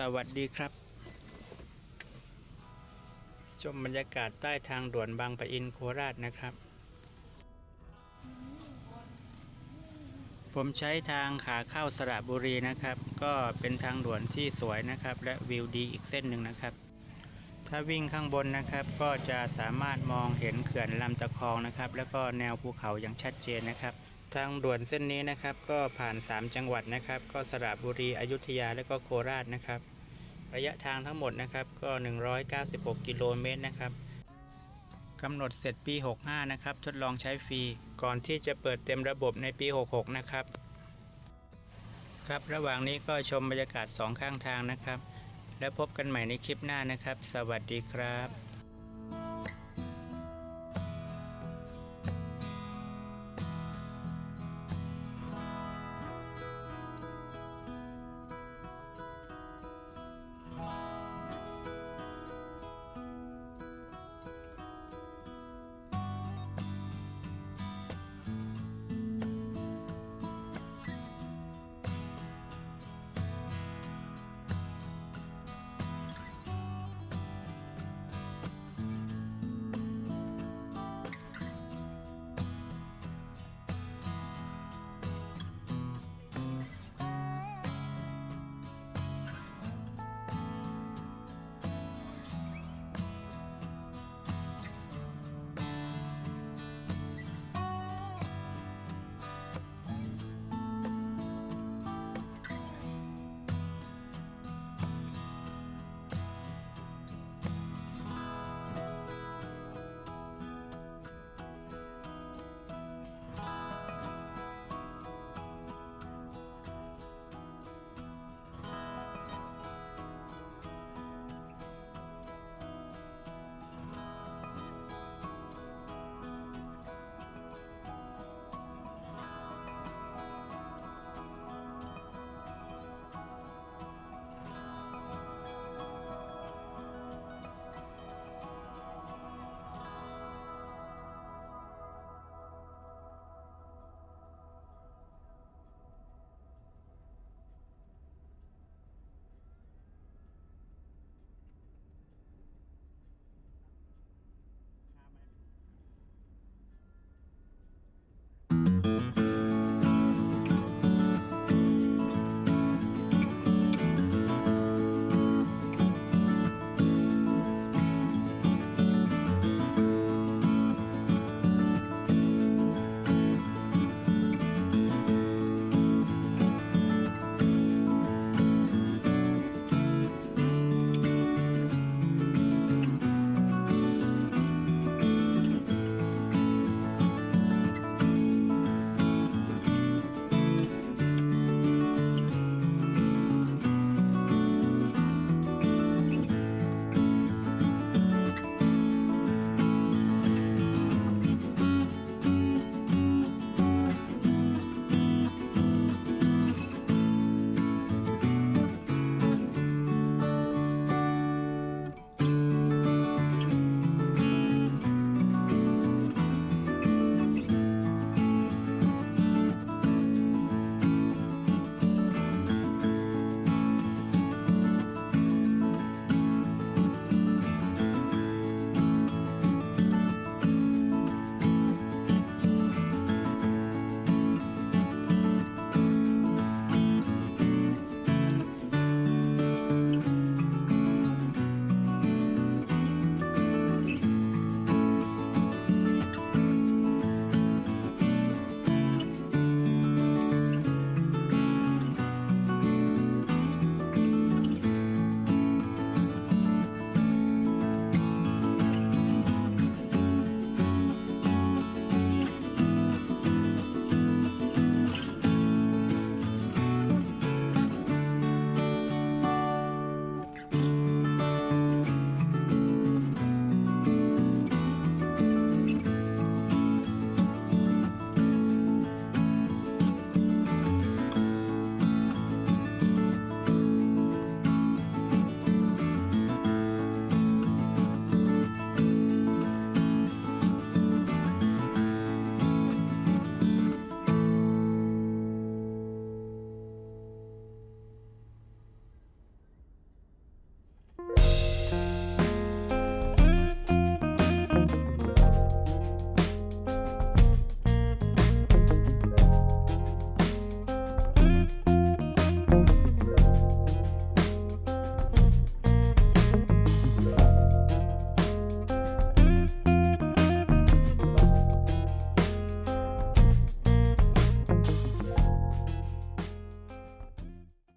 สวัสดีครับ ชมบรรยากาศใต้ทางด่วนบางปะอินโคราชนะครับ ผมใช้ทางขาเข้าสระบุรีนะครับ ก็เป็นทางด่วนที่สวยนะครับ และวิวดีอีกเส้นหนึ่งนะครับ ถ้าวิ่งข้างบนนะครับ ก็จะสามารถมองเห็นเขื่อนลำตะคองนะครับ แล้วก็แนวภูเขาอย่างชัดเจนนะครับ ทางด่วนเส้นนี้นะครับ ก็ผ่าน 3 จังหวัดนะครับ ก็สระบุรีอยุธยาและก็โคราชนะครับ ระยะทางทั้งหมดนะครับก็ 196 กิโลเมตรนะครับกำหนดเสร็จปี 65 นะครับ ทดลองใช้ฟรี ก่อนที่จะเปิดเต็มระบบในปี 66 นะครับ ครับระหว่างนี้ก็ชมบรรยากาศสองข้างทางนะครับ แล้วพบกันใหม่ในคลิปหน้านะครับ สวัสดีครับ